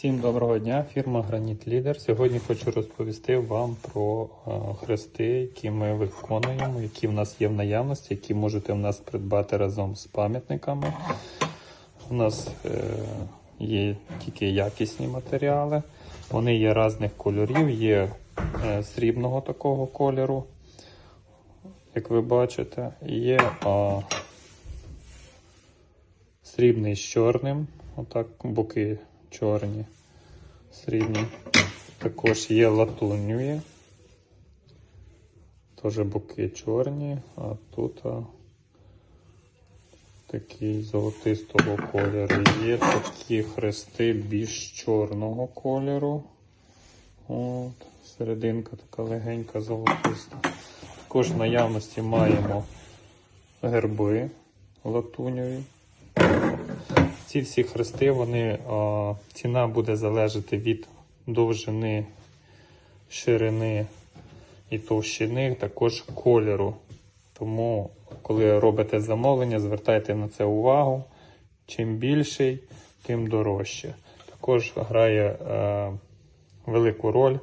Всім доброго дня, фірма Граніт Лідер. Сьогодні хочу розповісти вам про е, хрести, які ми виконуємо, які в нас є в наявності, які можете в нас придбати разом з пам'ятниками. У нас е, є тільки якісні матеріали, вони є різних кольорів, є е, срібного такого кольору, як ви бачите, є срібний з чорним, отак боки чорні, срібні. Також є латунневі, теж боки чорні, а тут а, такий золотистого кольору. Є такі хрести більш чорного кольору. От, серединка така легенька золотиста. Також в наявності маємо герби латуньові. Ці всі хрести, вони, ціна буде залежати від довжини, ширини і товщини, також кольору. Тому, коли робите замовлення, звертайте на це увагу. Чим більший, тим дорожче. Також грає е, велику роль е,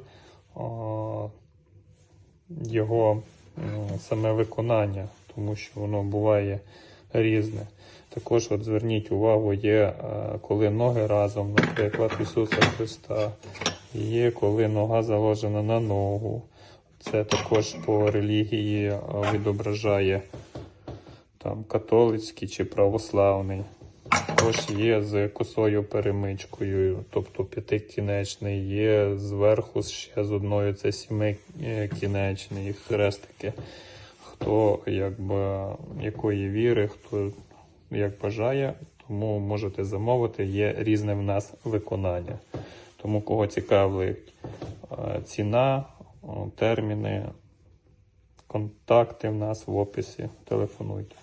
його м, саме виконання, тому що воно буває різне. Також от зверніть увагу, є е, коли ноги разом, наприклад, Ісуса Христа, є коли нога заложена на ногу. Це також по релігії е, відображає там католицький чи православний. Також є з косою перемичкою, тобто п'ятикінечний, є зверху ще з одною це сімикінечний хрестики. Хто якби якої віри, хто як бажає, тому можете замовити. Є різне в нас виконання. Тому кого цікавить е, ціна, терміни, контакти в нас в описі. Телефонуйте.